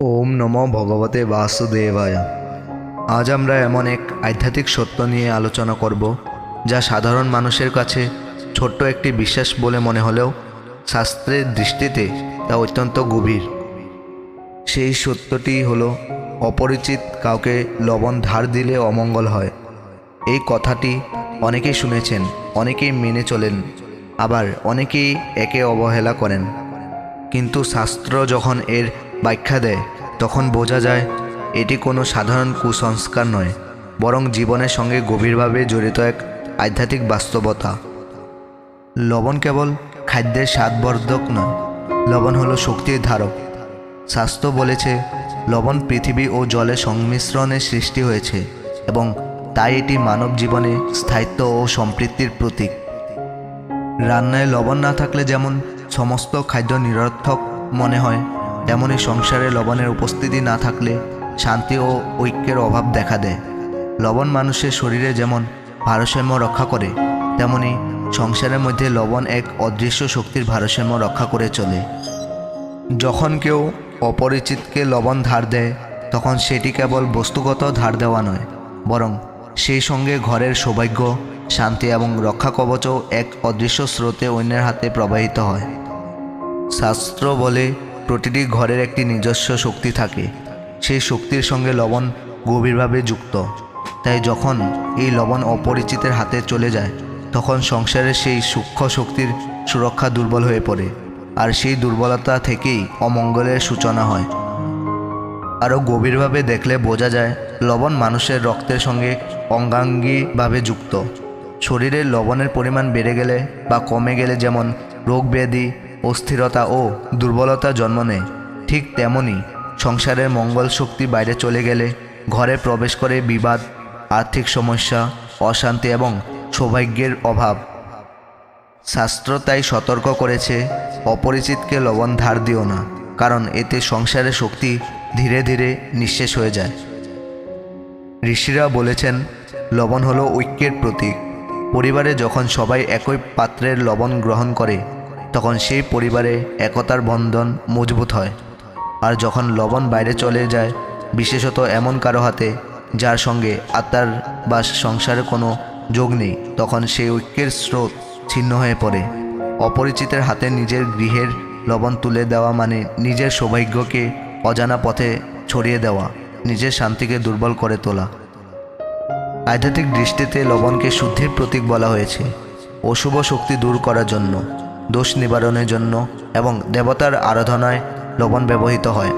ওম নমো ভগবতে বাসুদেবায়। আজ আমরা এমন এক আধ্যাত্মিক সত্য নিয়ে আলোচনা করব, যা সাধারণ মানুষের কাছে ছোট্ট একটি বিশ্বাস বলে মনে হলেও শাস্ত্রের দৃষ্টিতে তা অত্যন্ত গভীর। সেই সত্যটি হলো, অপরিচিত কাউকে লবণ ধার দিলে অমঙ্গল হয়। এই কথাটি অনেকেই শুনেছেন, অনেকেই মেনে চলেন, আবার অনেকেই একে অবহেলা করেন। কিন্তু শাস্ত্র যখন এর ব্যাখ্যা দেয়, তখন বোঝা যায় এটি কোনো সাধারণ কুসংস্কার নয়, বরং জীবনের সঙ্গে গভীরভাবে জড়িত এক আধ্যাত্মিক বাস্তবতা। লবণ কেবল খাদ্যের স্বাদবর্ধক নয়, লবণ হলো শক্তির ধারক। শাস্ত্র বলেছে, লবণ পৃথিবী ও জলের সংমিশ্রণে সৃষ্টি হয়েছে এবং তাই এটি মানব জীবনে স্থায়িত্ব ও সম্পৃক্তির প্রতীক। রান্নায় লবণ না থাকলে যেমন সমস্ত খাদ্য নিরর্থক মনে হয় তেমনি সংসারে লবণের উপস্থিতি না থাকলে শান্তি ও ঐক্যের অভাব দেখা দেয়। লবণ মানুষের শরীরে যেমন ভারসাম্য রক্ষা করে, তেমনি সংসারের মধ্যে লবণ এক অদৃশ্য শক্তির ভারসাম্য রক্ষা করে চলে। যখন কেউ অপরিচিতকে লবণ ধার দেয়, তখন সেটি কেবল বস্তুগত ধার দেওয়া নয়, বরং সেই সঙ্গে ঘরের সৌভাগ্য, শান্তি এবং রক্ষা কবচও এক অদৃশ্য স্রোতে অন্যের হাতে প্রবাহিত হয়। শাস্ত্র বলে প্রতিটি ঘরের একটি নিজস্ব শক্তি থাকে। সেই শক্তির সঙ্গে লবণ গভীরভাবে যুক্ত। তাই যখন এই লবণ অপরিচিতের হাতে চলে যায়, তখন সংসারের সেই সূক্ষ্ম শক্তির সুরক্ষা দুর্বল হয়ে পড়ে, আর সেই দুর্বলতা থেকেই অমঙ্গলের সূচনা হয়। আরও গভীরভাবে দেখলে বোঝা যায়, লবণ মানুষের রক্তের সঙ্গে অঙ্গাঙ্গিভাবে যুক্ত। শরীরে লবণের পরিমাণ বেড়ে গেলে বা কমে গেলে যেমন রোগ ব্যাধি অস্থিরতা ও দুর্বলতা জন্ম নেয়। ঠিক তেমনি সংসারের মঙ্গল শক্তি বাইরে চলে গেলে ঘরে প্রবেশ করে বিবাদ, আর্থিক সমস্যা, অশান্তি এবং সৌভাগ্যের অভাব। শাস্ত্র তাই সতর্ক করেছে, অপরিচিতকে লবণ ধার দিও না, কারণ এতে সংসারের শক্তি ধীরে ধীরে নিঃশেষ হয়ে যায়। ঋষিরা বলেছেন, লবণ হলো ঐক্যের প্রতীক। পরিবারে যখন সবাই একই পাত্রের লবণ গ্রহণ করে তখন সেই পরিবারে একতার বন্ধন মজবুত হয়। আর যখন লবণ বাইরে চলে যায়, বিশেষত এমন কারও হাতে, যার সঙ্গে আত্মার বা সংসারে কোনো যোগ নেই, তখন সেই ঐক্যের স্রোত ছিন্ন হয়ে পড়ে। অপরিচিতের হাতে নিজের গৃহের লবণ তুলে দেওয়া মানে নিজের সৌভাগ্যকে অজানা পথে ছড়িয়ে দেওয়া, নিজের শান্তিকে দুর্বল করে তোলা। আধ্যাত্মিক দৃষ্টিতে লবণকে শুদ্ধির প্রতীক বলা হয়েছে, অশুভ শক্তি দূর করার জন্য। দোষ নিবারণের জন্য এবং দেবতার আরাধনায় লবণ ব্যবহৃত হয়।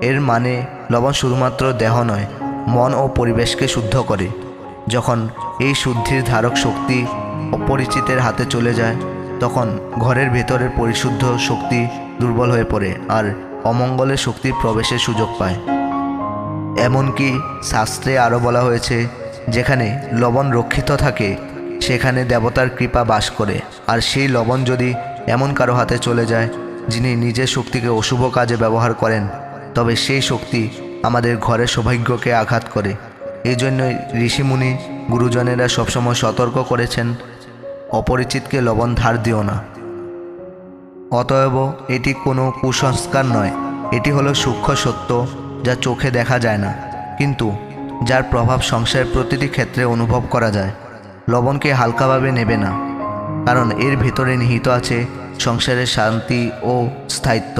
এর মানে লবণ শুধুমাত্র দেহ নয়, মন ও পরিবেশকে শুদ্ধ করে। যখন এই শুদ্ধির ধারক শক্তি অপরিচিতের হাতে চলে যায়, তখন ঘরের ভেতরের পরিশুদ্ধ শক্তি দুর্বল হয়ে পড়ে আর অমঙ্গলের শক্তির প্রবেশের সুযোগ পায়। এমনকি শাস্ত্রে আরও বলা হয়েছে, যেখানে লবণ রক্ষিত থাকে সেখানে দেবতার কৃপা বাস করে। আর সেই লবণ যদি এমন কারও হাতে চলে যায়, যিনি নিজের শক্তিকে অশুভ কাজে ব্যবহার করেন, তবে সেই শক্তি আমাদের ঘরের সৌভাগ্যকে আঘাত করে। এই জন্যই ঋষিমুনি গুরুজনেরা সবসময় সতর্ক করেছেন, অপরিচিতকে লবণ ধার দিও না। অতএব এটি কোনো কুসংস্কার নয়। এটি হলো সূক্ষ্ম সত্য যা চোখে দেখা যায় না। কিন্তু যার প্রভাব সংসারের প্রতিটি ক্ষেত্রে অনুভব করা যায়। লবণকে হালকাভাবে নেবে না কারণ এর ভেতরে নিহিত আছে সংসারের শান্তি ও স্থায়িত্ব।